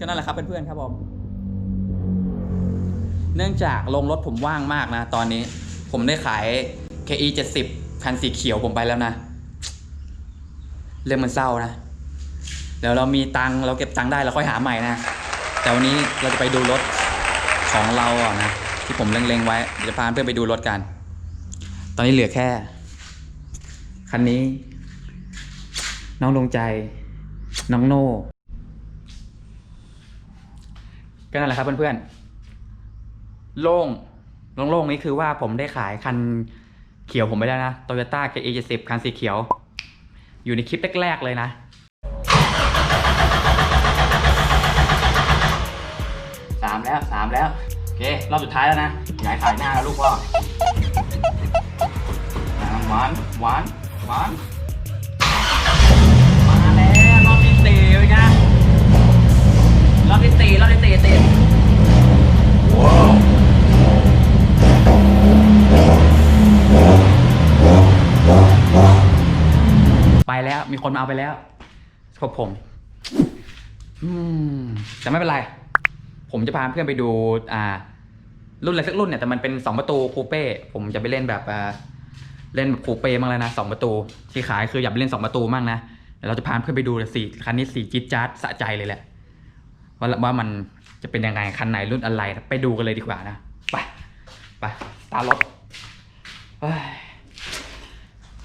ก็นั่นแหละครับเพื่อนๆครับผมเนื่องจากโรงรถผมว่างมากนะ ตอนนี้ ผมได้ขาย KE 70คันสีเขียวผมไปแล้วนะเรื่องมันเศร้านะเดี๋ยวเรามีตังเราเก็บตังได้เราค่อยหาใหม่นะแต่วันนี้เราจะไปดูรถของเราอะนะที่ผมเล็งๆไว้เดี๋ยวจะพาเพื่อนไปดูรถกัน ตอนนี้เหลือแค่ คันนี้ น้องดวงใจ น้องโน่ ก็นั่นแหละครับเพื่อนๆ โล่งโล่งๆนี้คือว่าผมได้ขายคันเขียวผมไปแล้วนะ Toyota KE70 คันสีเขียว อยู่ในคลิปแรกๆเลยนะ สามแล้วสามแล้ว โอเค รอบสุดท้ายแล้วนะอยาให้ขายหน้าแล้วลูกพ่ออ่าหวานหวานหวาน คนมาเอาไปแล้วพบผม อืม แต่ไม่เป็นไร ผมจะพาเพื่อนไปดู อ่า รุ่นอะไรสักรุ่นเนี่ยแต่มันเป็นสองประตูคูเป้ ผมจะไปเล่นแบบอ่าเล่นแบบคูเป้มั่งแล้วนะสองประตู ที่ขายคืออยากไปเล่นสองประตูมั่งนะเดี๋ยวเราจะพาเพื่อนไปดูสี่คันนี้สี่จิ๊ดจ๊าดสะใจเลยแหละว่าว่ามันจะเป็นยังไงคันไหนรุ่นอะไร ไปดูกันเลยดีกว่านะไปไปตาร์ทรถ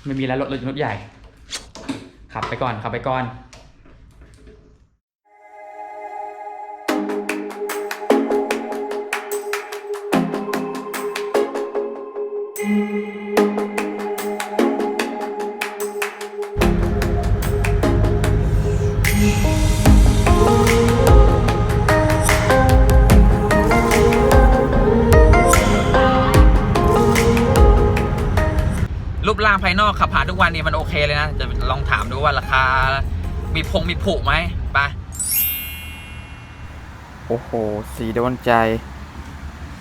ไม่มีแล้วรถรถรถใหญ่ ขับไปก่อนขับไปก่อนรูป ภายนอกขับผ่านทุกวันนี้มันโอเคเลยนะจะลองถามดูว่าราคา มีพงมีผูกไหมไปโอ้โห สีโดนใจ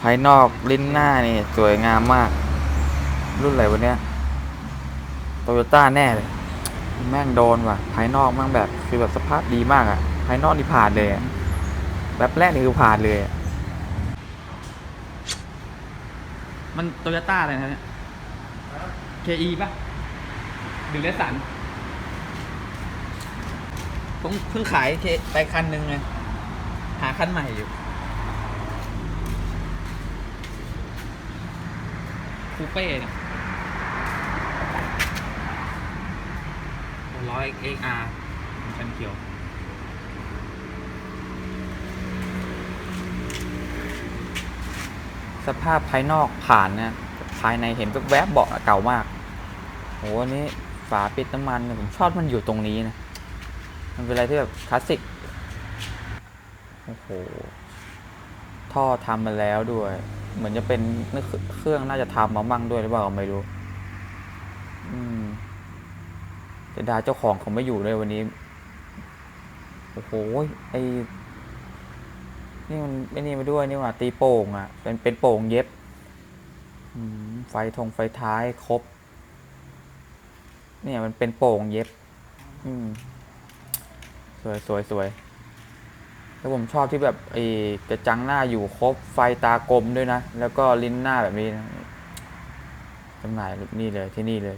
ภายนอกลิ้นหน้านี่ สวยงามมาก รุ่นอะไรวะเนี้ยโตโยต้าแน่เลย แม่งโดนว่ะ ภายนอกแม่งแบบคือแบบสภาพดีมากอะภายนอกนี่ผ่านเลยอะแบบแรกนี่คือผ่านเลยอะมันโตโยต้าเลยนะเนี่ย KE ป่ะหรือเลสันผมเพิ่งขายเคไปคันหนึ่งเลยหาคันใหม่อยู่คูเป้เนี่ยร้อยเอ็กอาร์คันเขียวสภาพภายนอกผ่านนี่ยภายในเห็นแวบๆเบาะเก่ามาก หอันนี้ฝาปิดน้ำมันเนี่ยผมชอบมันอยู่ตรงนี้นะ มันเป็นอะไรที่แบบคลาสสิก โอ้โห ท่อทำมาแล้วด้วย เหมือนจะเป็นเครื่องน่าจะทำมามั่งด้วยหรือเปล่าไม่รู้ อืมแต่ดาเจ้าของเขาไม่อยู่เลยวันนี้ โอ้โห ไอนี่มันไม่นี่มาด้วยนี่ว่าตีโป่งอะ่ะ เป็นเป็นโป่งเย็บไฟทงไฟท้ายครบ เนี่ยมันเป็นโป่งเย็บ อืม สวยสวยสวยแล้วผมชอบที่แบบไอ้กระจังหน้าอยู่ครบไฟตากลมด้วยนะ แล้วก็ลิ้นหน้าแบบนี้นะจำหน่ายนี่เลยที่นี่เลย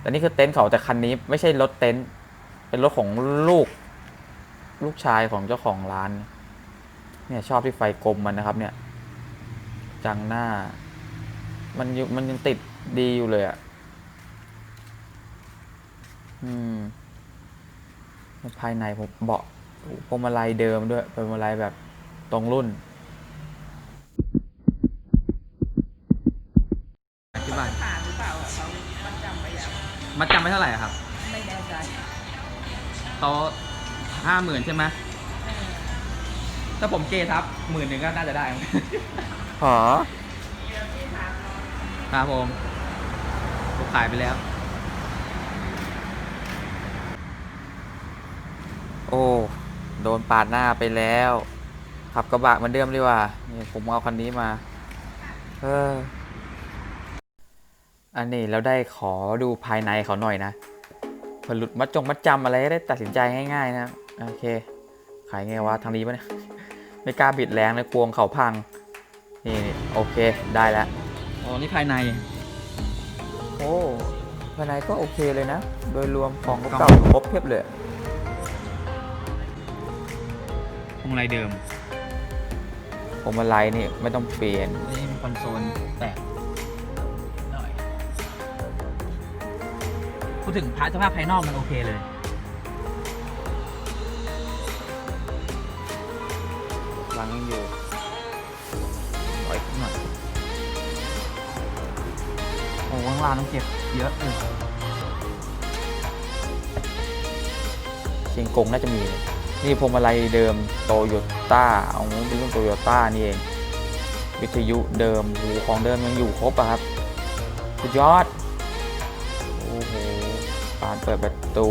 แต่นี่คือเต็นท์เขาแต่คันนี้ไม่ใช่รถเต็นท์เป็นรถของลูก ลูกชายของเจ้าของร้าน เนี่ยชอบที่ไฟกลมมันนะครับ เนี่ย จังหน้า มันยังมันยังติดดีอยู่เลยอะ่ะ อืมภายในผมเบาะพวงมาลัยเดิมด้วยพวงมาลัยแบบตรงรุ่นอธิบายผ่านหรือเปล่าอะเขามัดจำไปแล้วมัดจำไม่เท่าไหร่อะครับไม่แน่ใจเขาห้าหมื่นใช่ไหมถ้าผมเกทับหมื่นหนึ่งก็น่าจะได้หอ ครับผมผมขายไปแล้ว โอ้ โดนปาดหน้าไปแล้ว ขับกระบะเหมือนเดิมดีกว่านี่ผมเอาคันนี้มา เออ อันนี้แล้วได้ขอดูภายในเขาหน่อยนะผื่อหลุดมัดจงมัดจำอะไรได้ตัดสินใจง่ายๆนะ โอเค ขายไงวะทางนี้ปะเนี่ย ไม่กล้าบิดแรงเลยกลัวเขาพัง นี่โอเคได้แล้ว อ๋อ นี่ภายใน โอ้ภายในก็โอเคเลยนะ โดยรวมของกล่เก่าองๆครบเพียบเลยพวงมาลัยเดิมผมอะไรนี่ไม่ต้องเปลี่ยน นี่มีคอนโซลแตกหน่อย พูดถึงพาร์ทสภาพภายนอกมันโอเคเลยวางยังอยู่ ล่างต้องเก็บเยอะเลยเชียงกงน่าจะมีนี่พวงมาลัยเดิมโตโยต้าเอาเป็นรุ่นโตโยต้านี่เอง วิทยุเดิมหูของเดิมยังอยู่ครบอะครับสุดยอดโอ้โหปานเปิดประตู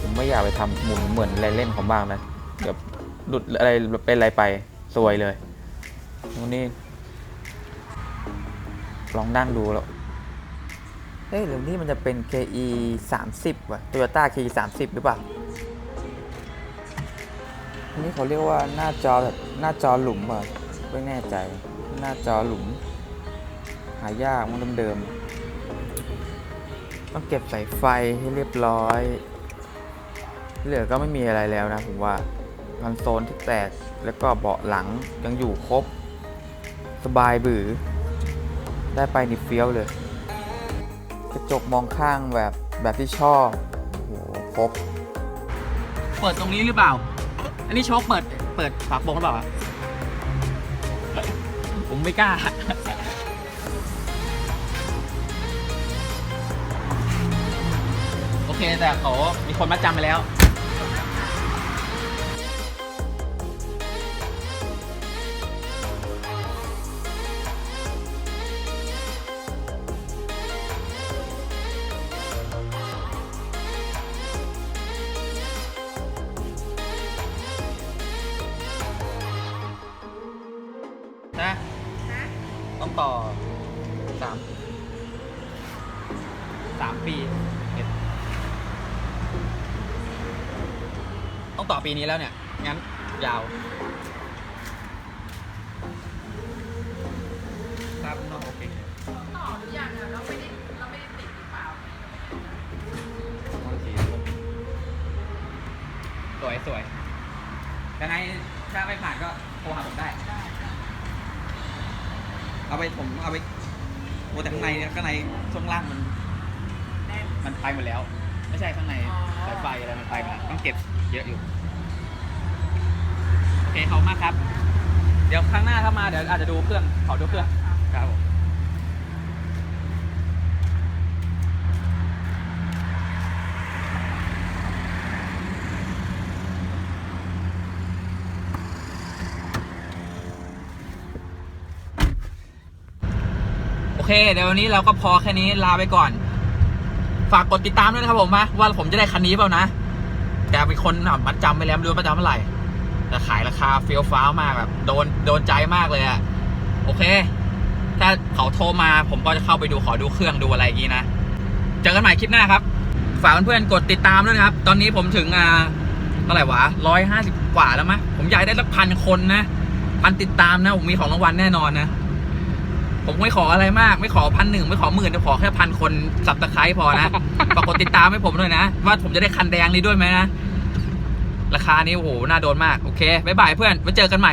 ผมไม่อยากไปทำหมุนเหมือนอะไรเล่นของบ้างนะเดี๋ยวหลุดอะไรเป็นอะไรไปซวยเลยวันนี้ลองนั่งดูแล้ว เฮ้ยหรือนี่มันจะเป็น KE 30ว่ะ Toyota KE 30หรือเปล่าอันนี้เขาเรียกว่าหน้าจอแบบหน้าจอหลุมอะไม่แน่ใจ หน้าจอหลุม หายากมันเดิมๆต้องเก็บสายไฟให้เรียบร้อย เหลือก็ไม่มีอะไรแล้วนะผมว่าคอนโซลที่แตกแล้วก็เบาะหลังยังอยู่ครบ สบายบือ ได้ไปนี่เฟี้ยวเลย กระจกมองข้างแบบแบบที่ชอบโอ้โหครบเปิดตรงนี้หรือเปล่า อันนี้โชคเปิดเปิดฝาโปรงหรือเปล่าอะผมไม่กล้า โอเคแต่เขามีคนมาจำไปแล้ว ต้องต่อปีนี้แล้วเนี่ย งั้นยาวครับน้องโอเคต่อหรือยังอะเราไม่ได้เราไม่ได้ติดหรือเปล่าสวยสวยยังไงถ้าไม่ผ่านก็โทรหาผมได้เอาไปผมเอาไปโมแต่ข้างในเนี่ยข้างในช่วงล่างมัน แน่น มันไปหมดแล้ว ไม่ใช่ข้างในอ๋อ สายไฟอะไรมันไปหมดแล้วต้องเก็บ เยอะอยู่โอเคขอบคุณมากครับ เดี๋ยวครั้งหน้าถ้ามาเดี๋ยวอาจจะดูเครื่องขอดูเครื่องครับผมโอเคเดี๋ยววันนี้เราก็พอแค่นี้ลาไปก่อน ฝากกดติดตามด้วยนะครับผมว่าผมจะได้คันนี้เปล่านะ แกเป็นคนอะมัดจำไปแล้วไม่รู้มัดจำเมื่อไหร่แต่ขายราคาเฟี้ยวฟ้าวมากแบบโดนโดนใจมากเลยอะโอเค ถ้าเขาโทรมาผมก็จะเข้าไปดูขอดูเครื่องดูอะไรอย่างนี้นะเจอกันใหม่คลิปหน้าครับ ฝากเพื่อนๆกดติดตามด้วยนะครับ ตอนนี้ผมถึงอ่าเท่าไหร่วะร้อยห้าสิบกว่าแล้วมั้ยผมอยากได้สักพันคนนะพันติดตามนะผมมีของรางวัลแน่นอนนะ ผมไม่ขออะไรมาก ไม่ขอพันหนึ่งไม่ขอหมื่นแต่ขอแค่พันคนสับตะไคร้พอนะฝากกดติดตามให้ผมด้วยนะ ว่าผมจะได้คันแดงนี้ด้วยไหมนะ ราคานี้โอ้โหน่าโดนมาก โอเคบ๊ายบายเพื่อนไว้เจอกันใหม่